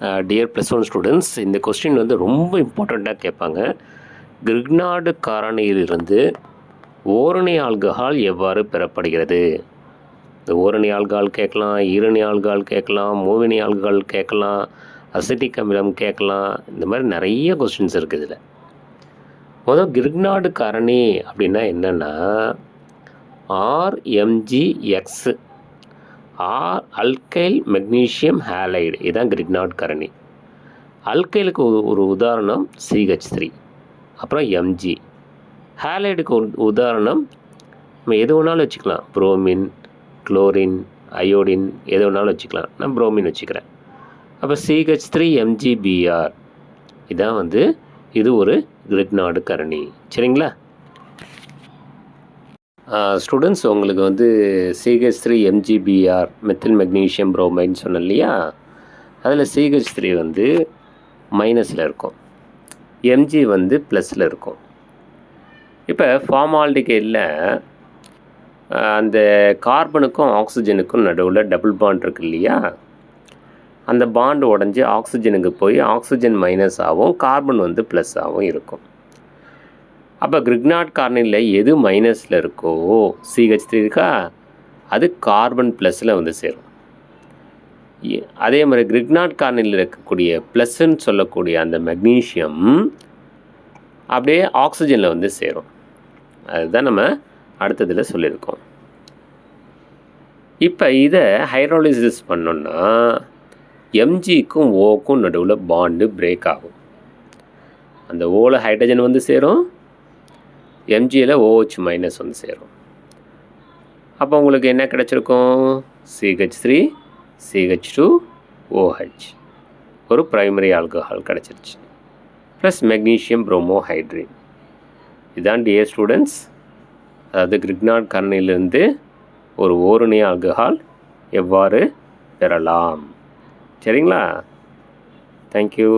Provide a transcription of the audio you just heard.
Dear plus one students இந்த question வந்து ரொம்ப இம்பார்ட்டண்ட்டாக கேட்பாங்க. கிரிக்னாடு காரணியிலிருந்து ஓரணி ஆல்கஹால் எவ்வாறு பெறப்படுகிறது? இந்த ஓரணி ஆல்கஹால் கேட்கலாம் ஈரணி ஆல்கஹால் கேட்கலாம் மூவினி ஆல்கஹால் கேட்கலாம் அசிட்டிக் அமிலம் கேட்கலாம் இந்த மாதிரி நிறைய கொஸ்டின்ஸ் இருக்குது இதில். முதல் கிரிக்னாடு காரணி அப்படின்னா என்னென்னா R M G X R alkyl magnesium halide இதுதான் கிரிக்னாட் கரணி. அல்கைலுக்கு ஒரு உதாரணம் சிஹெச் த்ரீ அப்புறம் எம்ஜி ஹேலைடுக்கு ஒரு உதாரணம் நம்ம எது வேணாலும் வச்சுக்கலாம். புரோமின் குளோரின் அயோடின் எது வேணாலும் வச்சுக்கலாம். நான் புரோமின் வச்சுக்கிறேன். அப்போ சிஹெச் த்ரீ எம்ஜிபிஆர் இதான் வந்து இது ஒரு கிரிக்னாடு கரணி. சரிங்களா? ஸ்டூடெண்ட்ஸ் உங்களுக்கு வந்து CH three M G B R methyl magnesium ப்ரோமைன்னு சொன்னேன் இல்லையா? அதில் சிஹெச் த்ரீ வந்து மைனஸில் இருக்கும். எம்ஜி வந்து ப்ளஸில் இருக்கும். இப்போ ஃபார்மால்டிகைடில் அந்த கார்பனுக்கும் ஆக்சிஜனுக்கும் நடுவில் டபுள் பாண்ட் இருக்கு இல்லையா? அந்த பாண்டு உடஞ்சி ஆக்சிஜனுக்கு போய் ஆக்சிஜன் மைனஸ் ஆகும் கார்பன் வந்து ப்ளஸ் ஆகும் இருக்கும். அப்போ கிரிக்னாட் கார்னில் எது மைனஸில் இருக்கோ சிஹெச் த்ரீ இருக்கா? அது கார்பன் ப்ளஸில் வந்து சேரும். அதே மாதிரி கிரிக்னாட் கார்னில் இருக்கக்கூடிய ப்ளஸ்ன்னு சொல்லக்கூடிய அந்த மெக்னீஷியம் அப்படியே ஆக்சிஜனில் வந்து சேரும். அதுதான் நம்ம அடுத்ததில் சொல்லியிருக்கோம். இப்போ இதை ஹைட்ரோலிசிஸ் பண்ணோன்னா எம்ஜிக்கும் ஓக்கும் நடுவில் பாண்டு பிரேக் ஆகும். அந்த ஓவில் ஹைட்ரஜன் வந்து சேரும் எம்ஜியில் ஓஹெச் மைனஸ் வந்து சேரும். அப்போ உங்களுக்கு என்ன கிடச்சிருக்கும்? CH three CH two OH ஒரு ப்ரைமரி ஆல்கஹால் கிடச்சிருச்சு. ப்ளஸ் மெக்னீஷியம் புரோமோஹைட்ரின் இதான் டிஏ ஸ்டூடெண்ட்ஸ் அதாவது கிரிக்னாட் கரணிலிருந்து ஒரு ஓரணி ஆல்கஹால் எவ்வாறு பெறலாம்? சரிங்களா? தேங்க்யூ